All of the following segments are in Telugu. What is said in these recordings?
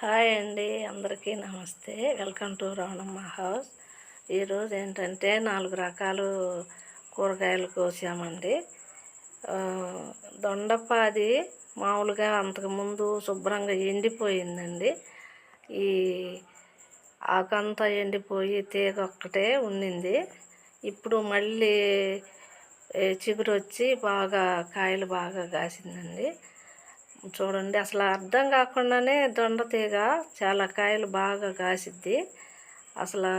హాయ్ అండి అందరికీ నమస్తే. Welcome to Ravanamma house. ఈరోజు ఏంటంటే నాలుగు రకాలు కూరగాయలు కోసామండి. దొండపాది మామూలుగా అంతకుముందు శుభ్రంగా ఎండిపోయిందండి. ఈ ఆకంతా ఎండిపోయి తీగ ఒక్కటే ఉండింది ఇప్పుడు మళ్ళీ చిగురొచ్చి చిగురు వచ్చి బాగా కాయలు బాగా కాసిందండి. చూడండి అసలు అర్థం కాకుండానే దొండ తీగ చాలా కాయలు బాగా కాసిద్ది. అసలు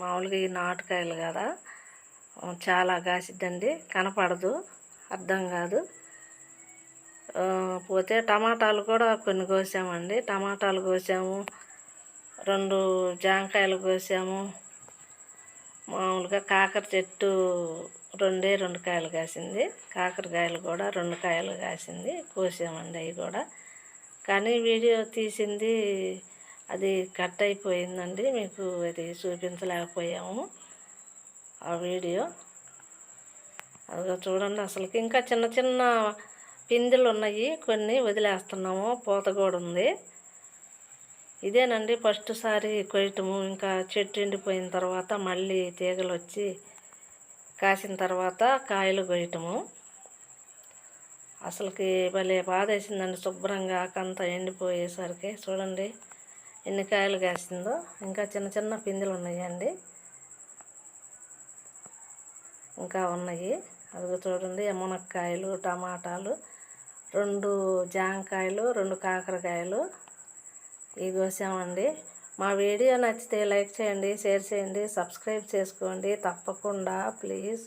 మామూలుగా ఈ నాటుకాయలు కదా చాలా కాసిద్దండి కనపడదు అర్థం కాదు. పోతే టమాటాలు కూడా కొన్ని కోసామండి. టమాటాలు కోసాము రెండు జాంకాయలు కోసాము మామూలుగా కాకర చెట్టు రెండే రెండు కాయలు కాసింది. కాకరకాయలు కూడా రెండు కాయలు కాసింది. కోసామండి అవి కూడా. కానీ వీడియో తీసింది అది కట్ అయిపోయిందండి. మీకు అది చూపించలేకపోయాము ఆ వీడియో. అదిగో చూడండి అసలుకి. ఇంకా చిన్న చిన్న పిందెలు ఉన్నాయి. కొన్ని వదిలేస్తున్నాము. పూత కూడా ఉంది. ఇదేనండి ఫస్ట్ సారి కొయ్యటము. ఇంకా చెట్టు ఎండిపోయిన తర్వాత మళ్ళీ తీగలు వచ్చి కాసిన తర్వాత కాయలు కొయ్యటము. అసలుకి భలే బాధ వేసిందండి శుభ్రంగా ఆకంతా ఎండిపోయేసరికి. చూడండి ఎన్ని కాయలు కాసిందో. ఇంకా చిన్న చిన్న పిందెలు ఉన్నాయండి. ఇంకా ఉన్నాయి. అదిగో చూడండి మునక్కాయలు టమాటాలు రెండు జాంకాయలు రెండు కాకరకాయలు. ఇవి కోసామండి మా వీడియో నచ్చితే లైక్ చేయండి షేర్ చేయండి సబ్స్క్రైబ్ చేసుకోండి. తప్పకుండా ప్లీజ్.